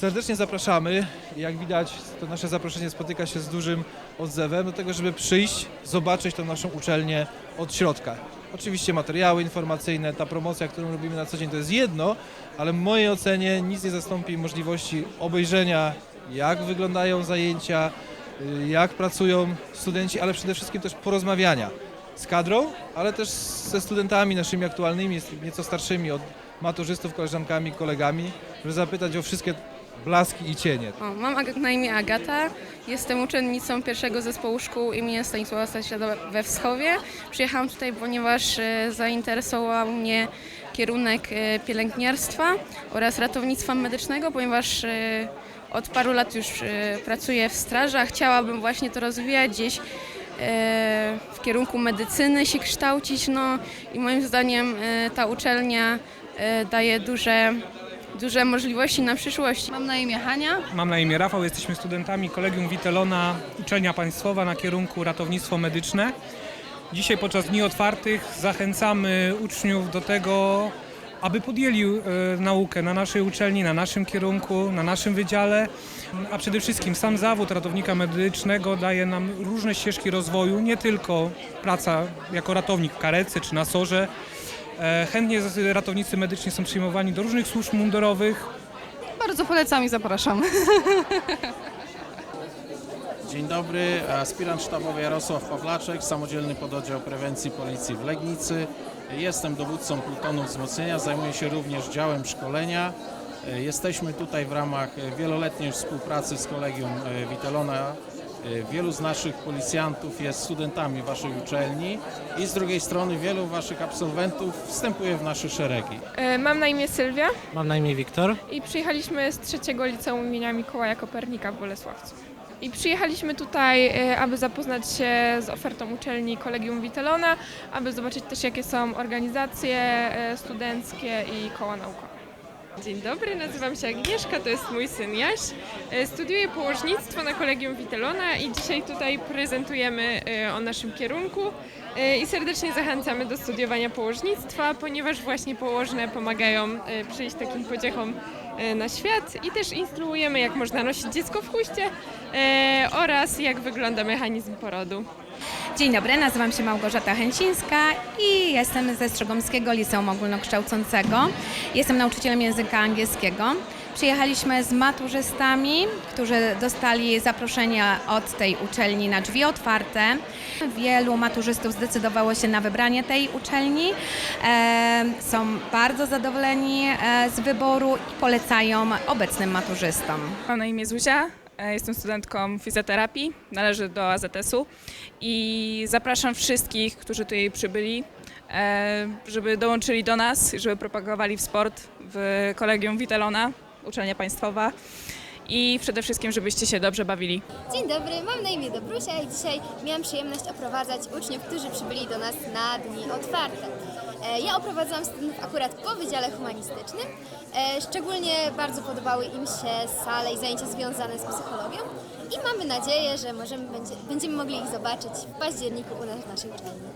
Serdecznie zapraszamy. Jak widać, to nasze zaproszenie spotyka się z dużym odzewem do tego, żeby przyjść, zobaczyć tą naszą uczelnię od środka. Oczywiście materiały informacyjne, ta promocja, którą robimy na co dzień to jest jedno, ale w mojej ocenie nic nie zastąpi możliwości obejrzenia, jak wyglądają zajęcia, y, jak pracują studenci, ale przede wszystkim też porozmawiania z kadrą, ale też ze studentami naszymi aktualnymi, nieco starszymi, od maturzystów, koleżankami, kolegami, żeby zapytać o wszystkie blaski i cienie. O, mam na imię Agata, jestem uczennicą pierwszego zespołu szkół imienia Stanisława Stasziada we Wschowie. Przyjechałam tutaj, ponieważ e, zainteresował mnie kierunek e, pielęgniarstwa oraz ratownictwa medycznego, ponieważ e, od paru lat już pracuję w straży, a chciałabym właśnie to rozwijać gdzieś w kierunku medycyny się kształcić, no i moim zdaniem ta uczelnia daje duże, duże możliwości na przyszłość. Mam na imię Hania. Mam na imię Rafał, jesteśmy studentami Kolegium Witelona, uczelnia państwowa na kierunku ratownictwo medyczne. Dzisiaj podczas dni otwartych zachęcamy uczniów do tego, aby podjęli e, naukę na naszej uczelni, na naszym kierunku, na naszym wydziale, a przede wszystkim sam zawód ratownika medycznego daje nam różne ścieżki rozwoju, nie tylko praca jako ratownik w karetce czy na sorze. E, Chętnie ratownicy medyczni są przyjmowani do różnych służb mundurowych, Bardzo polecam i zapraszam. Dzień dobry, aspirant sztabowy Jarosław Pawlaczek, samodzielny pododdział prewencji policji w Legnicy. Jestem dowódcą plutonu wzmocnienia, zajmuję się również działem szkolenia. Jesteśmy tutaj w ramach wieloletniej współpracy z kolegium Witelona. Wielu z naszych policjantów jest studentami waszej uczelni i z drugiej strony wielu waszych absolwentów wstępuje w nasze szeregi. E, Mam na imię Sylwia Mam na imię Wiktor. i przyjechaliśmy z trzeciego liceum imienia Mikołaja Kopernika w Bolesławcu. I przyjechaliśmy tutaj, e, aby zapoznać się z ofertą uczelni Kolegium Witelona, aby zobaczyć też jakie są organizacje e, studenckie i koła naukowe. Dzień dobry, nazywam się Agnieszka, to jest mój syn Jaś. E, Studiuję położnictwo na Kolegium Witelona i dzisiaj tutaj prezentujemy e, o naszym kierunku e, i serdecznie zachęcamy do studiowania położnictwa, ponieważ właśnie położne pomagają przyjść takim pociechom na świat i też instruujemy jak można nosić dziecko w chuście oraz jak wygląda mechanizm porodu. Dzień dobry, nazywam się Małgorzata Chęcińska i jestem ze Strzegomskiego Liceum Ogólnokształcącego. Jestem nauczycielem języka angielskiego. Przyjechaliśmy z maturzystami, którzy dostali zaproszenia od tej uczelni na drzwi otwarte. Wielu maturzystów zdecydowało się na wybranie tej uczelni. Są bardzo zadowoleni e, z wyboru i polecają obecnym maturzystom. Mam na imię Zuzia, jestem studentką fizjoterapii, należę do AZS-u i zapraszam wszystkich, którzy tutaj przybyli, e, żeby dołączyli do nas, żeby propagowali w sport w Kolegium Witelona, uczelnia państwowa i przede wszystkim, żebyście się dobrze bawili. Dzień dobry, mam na imię Dobrusia i dzisiaj miałam przyjemność oprowadzać uczniów, którzy przybyli do nas na dni otwarte. E, Ja oprowadzam studentów akurat po Wydziale Humanistycznym. E, Szczególnie bardzo podobały im się sale i zajęcia związane z psychologią i mamy nadzieję, że możemy, będzie, będziemy mogli ich zobaczyć w październiku u nas w naszej uczelni.